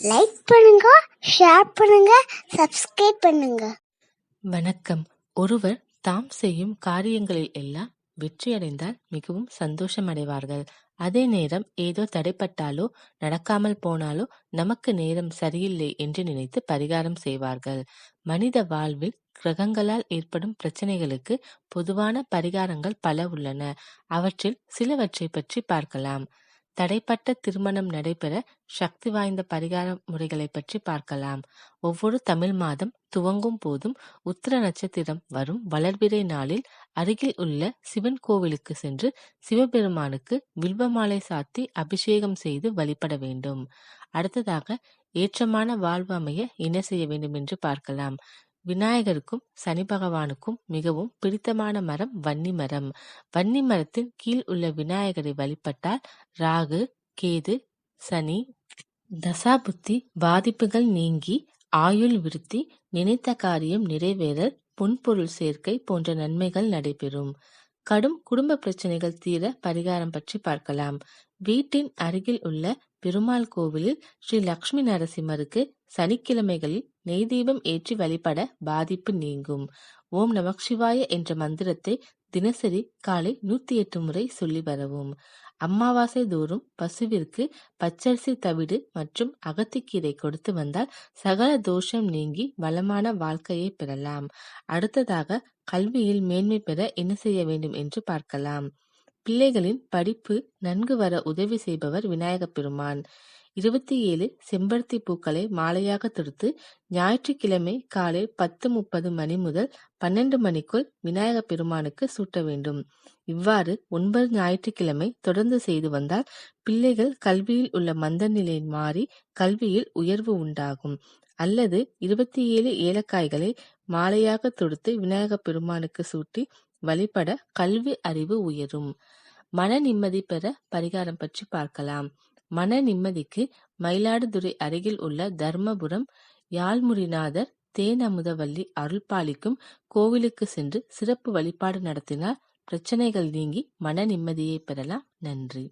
Like பண்ணுங்க share பண்ணுங்க subscribe பண்ணுங்க. வணக்கம். ஒருவர் தாம் செய்யும் காரியங்களில் எல்லாம் வெற்றியடைந்தால் மிகவும் சந்தோஷம் அடைவார்கள் அதே நேரம் ஏதோ தடைப்பட்டாலோ நடக்காமல் போனாலோ நமக்கு நேரம் சரியில்லை என்று நினைத்து பரிகாரம் செய்வார்கள். மனித வாழ்வில் கிரகங்களால் ஏற்படும் பிரச்சனைகளுக்கு பொதுவான பரிகாரங்கள் பல உள்ளன. அவற்றில் சிலவற்றை பற்றி பார்க்கலாம். தடைப்பட்ட திருமணம் நடைபெற சக்தி வாய்ந்த பரிகார முறைகளை பற்றி பார்க்கலாம். ஒவ்வொரு தமிழ் மாதம் துவங்கும் போதும் உத்திர நட்சத்திரம் வரும் வளர்பிறை நாளில் அருகில் உள்ள சிவன் கோவிலுக்கு சென்று சிவபெருமானுக்கு வில்வ மாலை சாத்தி அபிஷேகம் செய்து வழிபட வேண்டும். அடுத்ததாக ஏற்றமான வாழ்வு அமைய என்ன செய்ய வேண்டும் என்று பார்க்கலாம். விநாயகருக்கும் சனி பகவானுக்கும் மிகவும் பிடித்தமான மரம் வன்னி மரம். வன்னி மரத்தின் கீழ் உள்ள விநாயகரை வழிபட்டால் ராகு கேது சனி தசாபுத்தி பாதிப்புகள் நீங்கி ஆயுள் விருத்தி நினைத்த காரியம் நிறைவேறல் பொன்பொருள் சேர்க்கை போன்ற நன்மைகள் நடைபெறும். கடும் குடும்ப பிரச்சனைகள் தீர பரிகாரம் பற்றி பார்க்கலாம். வீட்டின் அருகில் உள்ள பெருமாள் கோவிலில் ஸ்ரீ லக்ஷ்மி நரசிம்மருக்கு சனிக்கிழமைகளில் நெய் தீபம் ஏற்றி வழிபட பாதிப்பு நீங்கும். ஓம் நமக் சிவாய என்ற மந்திரத்தை தினசரி காலை நூத்தி எட்டு முறை சொல்லி வரவும். அமாவாசை தோறும் பசுவிற்கு பச்சரிசி தவிடு மற்றும் அகத்திக்கீரை கொடுத்து வந்தால் சகல தோஷம் நீங்கி வளமான வாழ்க்கையை பெறலாம். அடுத்ததாக கல்வியில் மேன்மை பெற என்ன செய்ய வேண்டும் என்று பார்க்கலாம். பிள்ளைகளின் படிப்பு நன்கு வர உதவி செய்பவர் விநாயகப் பெருமான். இருபத்தி ஏழு செம்பருத்தி பூக்களை மாலையாக தொடுத்து ஞாயிற்றுக்கிழமை காலை பத்து முப்பது மணி முதல் பன்னெண்டு மணிக்குள் விநாயகப் பெருமானுக்கு சூட்ட வேண்டும். இவ்வாறு ஒன்பது ஞாயிற்றுக்கிழமை தொடர்ந்து செய்து வந்தால் பிள்ளைகள் கல்வியில் உள்ள மந்த நிலை மாறி கல்வியில் உயர்வு உண்டாகும். அல்லது இருபத்தி ஏழு ஏலக்காய்களை மாலையாக தொடுத்து விநாயகப் பெருமானுக்கு சூட்டி வழிபட கல்வி அறிவு உயரும். மன நிம்மதி பெற பரிகாரம் பற்றி பார்க்கலாம். மன நிம்மதிக்கு மயிலாடுதுறை அருகில் உள்ள தர்மபுரம் யாழ்முறிநாதர் தேன் அமுதவல்லி அருள்பாலிக்கும் கோவிலுக்கு சென்று சிறப்பு வழிபாடு நடத்தினால் பிரச்சனைகள் நீங்கி மன நிம்மதியை பெறலாம். நன்றி.